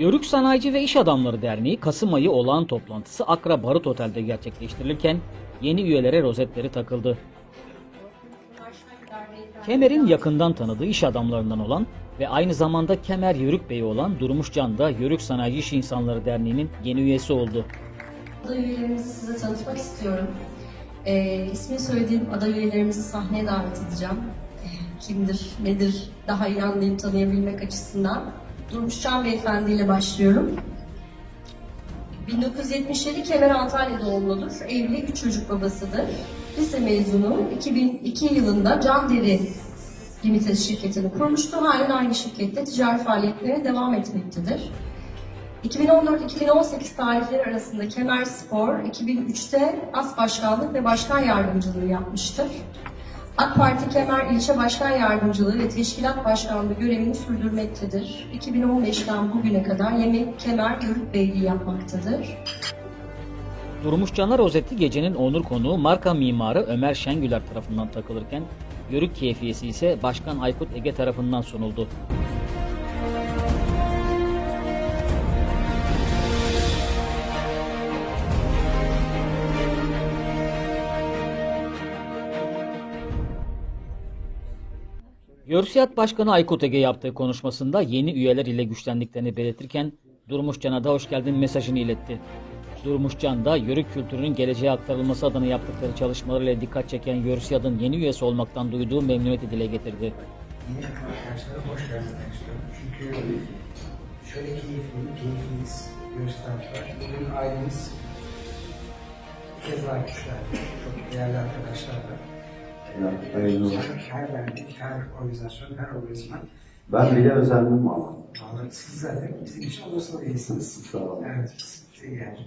Yörük Sanayici ve İş Adamları Derneği Kasım ayı olağan toplantısı Akra Barut Otel'de gerçekleştirilirken yeni üyelere rozetleri takıldı. Kemer'in yakından tanıdığı iş adamlarından olan ve aynı zamanda Kemer Yörük Bey'i olan Durmuş Can da Yörük Sanayici İş İnsanları Derneği'nin yeni üyesi oldu. Aday üyelerimizi size tanıtmak istiyorum. Ee, ismini söylediğim aday üyelerimizi sahneye davet edeceğim. Ee, kimdir, nedir daha iyi anlayıp tanıyabilmek açısından. Durmuşcan Beyefendi ile başlıyorum. 1977 Kemer Antalya doğumludur. Evli, üç çocuk babasıdır. Lise mezunu. 2002 yılında Can Deri Limited şirketini kurmuştu. Halen aynı şirkette ticari faaliyetlerine devam etmektedir. 2014-2018 tarihleri arasında Kemer Spor, 2003'te As Başkanlık ve Başkan Yardımcılığı yapmıştır. AK Parti Kemer İlçe Başkan Yardımcılığı ve Teşkilat Başkanlığı görevini sürdürmektedir. 2015'ten bugüne kadar Yemek Kemer Yörük Beyliği yapmaktadır. Durmuş Can'a rozeti gecenin onur konuğu marka mimarı Ömer Şengüler tarafından takılırken Yörük keyfiyesi ise Başkan Aykut Ege tarafından sunuldu. Yörsiyat Başkanı Aykut Ege yaptığı konuşmasında yeni üyeler ile güçlendiklerini belirtirken Durmuş Can'a da hoş geldin mesajını iletti. Durmuş Can da yörük kültürünün geleceğe aktarılması adına yaptıkları çalışmalarıyla dikkat çeken Yörsiyat'ın yeni üyesi olmaktan duyduğu memnuniyeti dile getirdi. Yeni arkadaşlara hoş geldin istiyorum. Çünkü şöyle keyifli, keyifliyiz. Göstermişler. Bugün ailemiz bir kez daha güçlendi. Çok değerli arkadaşlarla. Her her organizasyon, her. Ben bile özendim valla. Vallahi siz zaten bizim için olursa iyisiniz. Sağ olun. Evet, şey yani.